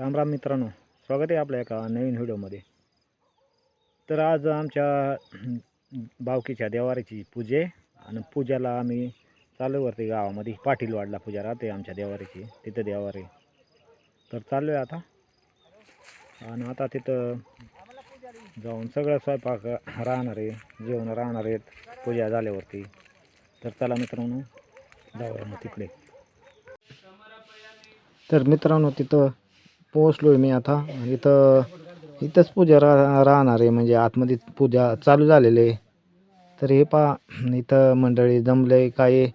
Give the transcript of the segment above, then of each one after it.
राम राम मित्रांनो स्वागत आहे आपल्या एका नवीन व्हिडिओमध्ये. तर आज आमच्या बावकीच्या देवारीची पूजे आणि पूजाला आम्ही चालू वरती गावामध्ये पाटीलवाडला पूजा राहते आमच्या देवारीची तिथं देवारी तर चालू आहे आता. आणि आता तिथं जाऊन सगळं स्वयंपाक राहणार आहे जेवण राहणार आहेत पूजा झाल्यावरती. तर चला मित्रांनो जाऊया मग तिकडे. तर मित्रांनो तिथं पोहोचलो आहे मी आता. इथं इथंच पूजा रा राहणार आहे. म्हणजे आतमध्ये पूजा चालू झालेली आहे. तर हे पा इथं मंडळी जमले काही.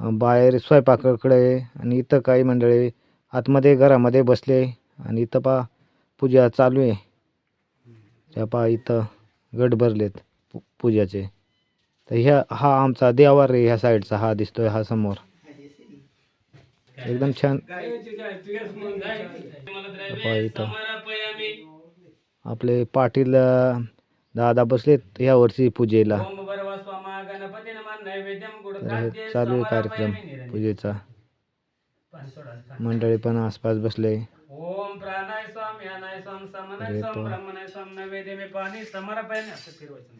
बाहेर स्वयंपाकाकडे आणि इथं काही मंडळी आतमध्ये घरामध्ये बसले आणि इथं पा पूजा चालू आहे. त्या पा इथं गट भरलेत पू पूजाचे. तर ह्या हा आमचा देवार आहे. ह्या साईडचा हा दिसतोय हा समोर. एकदम छान. पहा इथं. आपले पाटील दादा बसलेत या वर्षी पूजेला. तर हे चालू आहे कार्यक्रम पूजेचा. मंडळी पण आसपास बसले. ओम प्राणाय स्वाम यानाय स्वाम समनाय अरे स्वाम तो. ब्रह्मणाय स्वाम नैवेद्य मे पाणी समर्पयाने असं फिरवायचं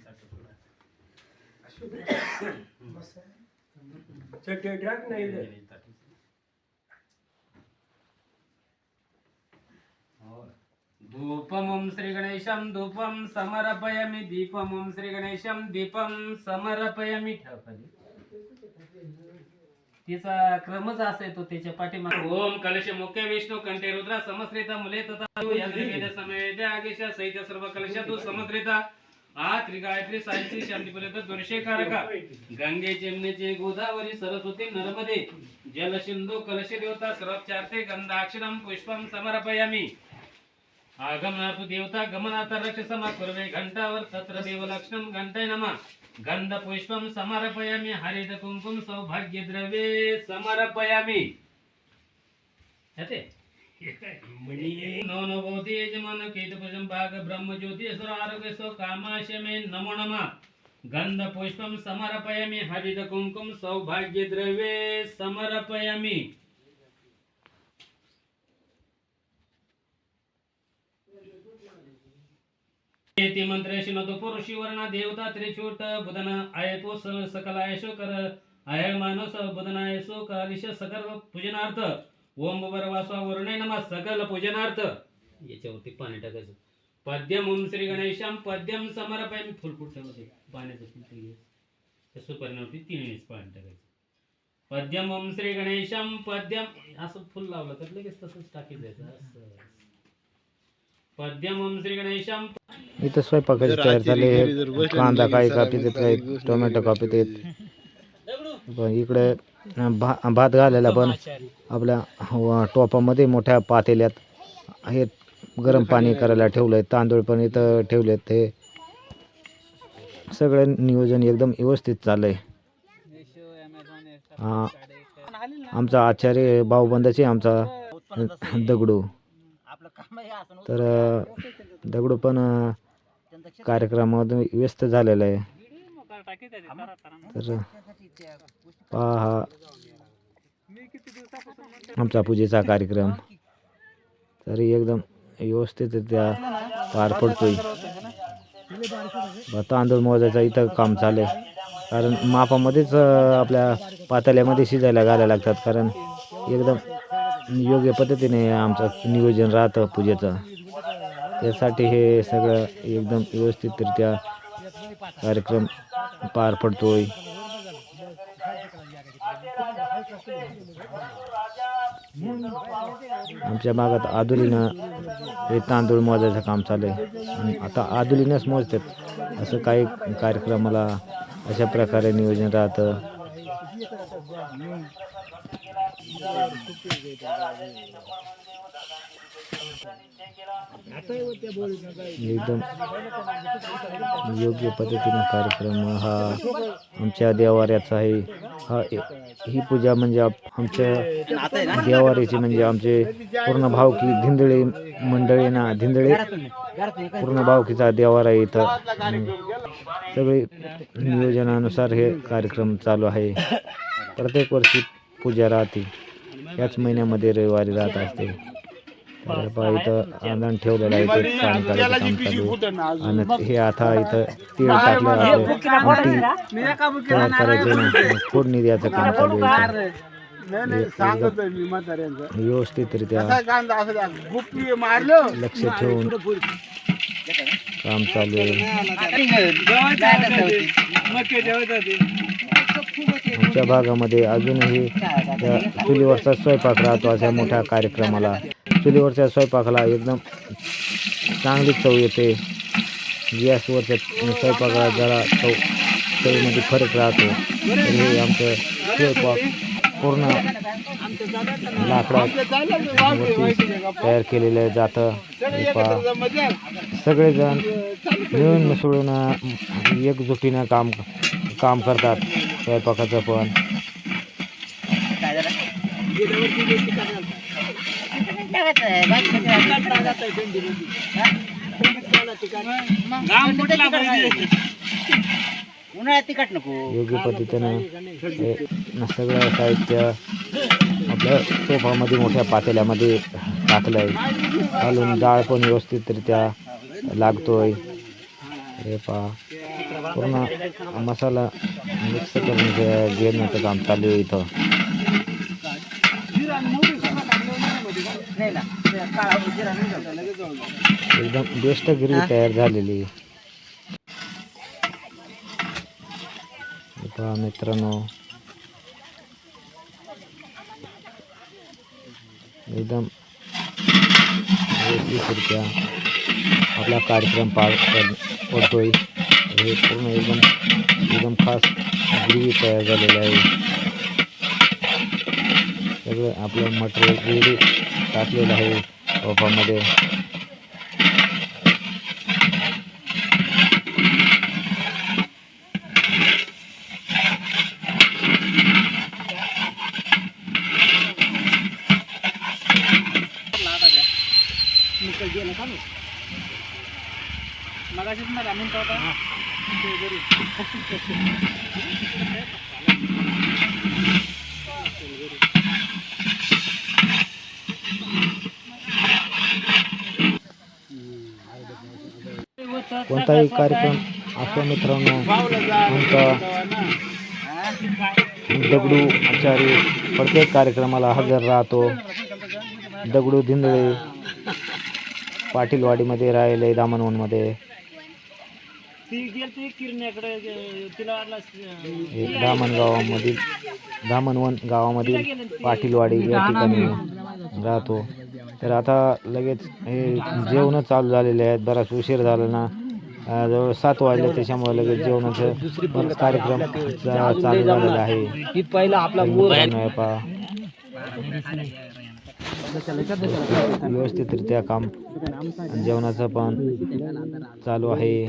धूपमुं श्री गणेशं धूपं समर्पयामि दीपमुं श्री गणेशं दीपं समर्पयामि. ठेव तिचा क्रमच असा तो त्याच्या पाठीमागे. ओम कलश मुख्य विष्णू कंठे रुद्रा समस्रिता मुले तथा समेत आगेशा सहित सर्व कलश तू समस्रिता आ त्रिगायत्री सायत्री शांतीपर्यंत दुर्शे कारका गंगे जमनेचे गोदावरी सरस्वती नर्मदे. जल सिंधू कलश देवता सर्वचारते गंधाक्षरम पुष्पम समर्पयामी. आगमनातु देवता गमनाथ रक्ष समा कुर्वे घंटावर तत्र समर्पयामि। हरित कुंकुम सौभाग्य द्रव्ये समर्पयामि नो यजमान भाग आरोग्य सो मे नमो हरित कुंकुम सौभाग्य द्रव्ये समर्पयामि। ते मंत्र शिनतो पुरुषी वर्ण देवता त्रिचूट बुधन आय तो सकल आयशो कर आय मानस बुधन आयसो अलिश सकल पूजनार्थ. ओम बर वासवा वरुणे नमः सकल पूजनार्थ. याच्यावरती पाणी टाकायचं. पद्यम ओम श्री गणेशम पद्यम समर्पय फुल कुठं होते पाण्याचं फिल्टर घे. तीन वेळेस पाणी टाकायचं. पद्यम ओम श्री गणेशम पद्यम. असं फुल लावलं तर लगेच तसंच टाकी द्यायचं असं पद्यम ओम श्री गणेशम इथं स्वयंपाकाची तयार झाली. कांदा काही कापीत आहेत काही टोमॅटो कापीत आहेत पण इकडे भा भात घालायला पण आपल्या व- टोपामध्ये मोठ्या पातेल्यात हे गरम पाणी करायला ठेवलं आहे तांदूळ पण इथं ठेवलेत ते सगळं नियोजन एकदम व्यवस्थित चाललं आहे आमचा आचार्य भाऊबंदाचे आमचा दगडू. तर अं, दगडू पण कार्यक्रमामध्ये व्यस्त झालेला आहे. तर पहा हा आमचा पूजेचा कार्यक्रम. तरी एकदम व्यवस्थितरित्या पार पडतोय. तांदूळ मोजायचं इथं काम चालेल कारण मापामध्येच आपल्या पातळ्यामध्ये शिजायला घालायला लागतात. कारण एकदम योग्य पद्धतीने आमचं नियोजन राहतं पूजेचं. त्यासाठी हे सगळं एकदम व्यवस्थितरित्या कार्यक्रम पार पडतोय. आमच्या भागात आदुलीनं हे तांदूळ मोजायचं काम चालू आहे आणि आता आदुलीनंच मोजतात. असं काही कार्यक्रमाला अशा प्रकारे नियोजन राहतं. एकदम योग्य पद्धतीने कार्यक्रम हा आमच्या देवाऱ्याचा आहे. हा ही पूजा म्हणजे आमच्या देवाऱ्याची म्हणजे आमचे पूर्ण भावकी धिंदळे मंडळी ना धिंदळे पूर्ण भावकीचा देवारा इथं. सगळे नियोजनानुसार हे कार्यक्रम चालू आहे. प्रत्येक वर्षी पूजा राहते. याच महिन्यामध्ये रविवारी राहत असते. तर पहा इथं अंगण ठेवलेलं आहे ते पाणी काढायचं काम चालू. आणि हे आता इथं तीळ टाकलं आमटी तयार करायचे ना फोडणी द्यायचं काम चालू आहे इथं. व्यवस्थितरित्या लक्ष ठेवून काम चालू आहे. आमच्या भागामध्ये अजूनही त्या चुलीवरचा स्वयंपाक राहतो अशा मोठ्या कार्यक्रमाला. चुलीवरच्या स्वयंपाकाला एकदम चांगली चव येते. गॅसवरच्या स्वयंपाकाला जरा चव चवीमध्ये फरक राहतो. हे आमचं स्वयंपाक पूर्ण लाकडावरती तयार केलेलं जातं. सगळेजण मिळून मिसळून एकजुटीनं काम काम करतात. स्वयंपाकाचं पण. उन्हाळ्यात तिखट नको योग्य पद्धतीनं हे सगळं साहित्य आपल्या टोपामध्ये मोठ्या पातेल्यामध्ये टाकलं आहे घालून डाळ पण व्यवस्थितरित्या लागतोय. हे पहा. पूर्ण मसाला मिक्स करून घे- घेण्याचं काम चालू आहे इथं नाही ना ते काळा जिरा नाही घालता, लगेच जळून जातं. एकदम बेस्ट गिरवी तयार झालेली आहे. हे पहा मित्रांनो एकदम व्यवस्थितरित्या आपला कार्यक्रम पार पड- पडतोय हे पूर्ण एकदम एकदम खास ग्रेव्ही तयार झालेलं आहे. सगळं आपलं मटेरियल रेडी टाकलेलं आहे ओपामध्ये मगाशीच मला म्हणतो होता कोणताही कार्यक्रम असो मित्रांनो आमचा दगडू आचारी प्रत्येक कार्यक्रमाला हजर राहतो. दगडू धिंदळे पाटीलवाडीमध्ये राहिले दामणवनमध्ये ती गेलती किरण्याकडे तिला वाटलं हे दामण गावामधील दामणवन गावामधील पाटीलवाडी या ठिकाणी राहतो. तर आता लगेच हे जेवणं चालू झालेले आहेत. बराच उशीर झाला ना. जवळ सात वाजले त्याच्यामुळे लगेच जेवणाचं कार्यक्रम चालू झालेला आहे. पहिला आपला हे. व्यवस्थितरित्या काम जेवणाचं पण चालू आहे.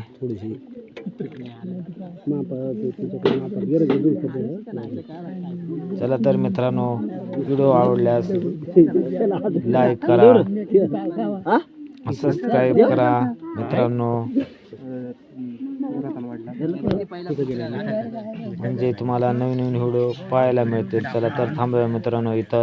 चला तर मित्रांनो व्हिडिओ आवडल्यास लाईक करा. सबस्क्राईब करा. मित्रांनो म्हणजे तुम्हाला नवीन नवीन व्हिडिओ पाहायला मिळतील. चला तर थांबूया मित्रांनो इथं.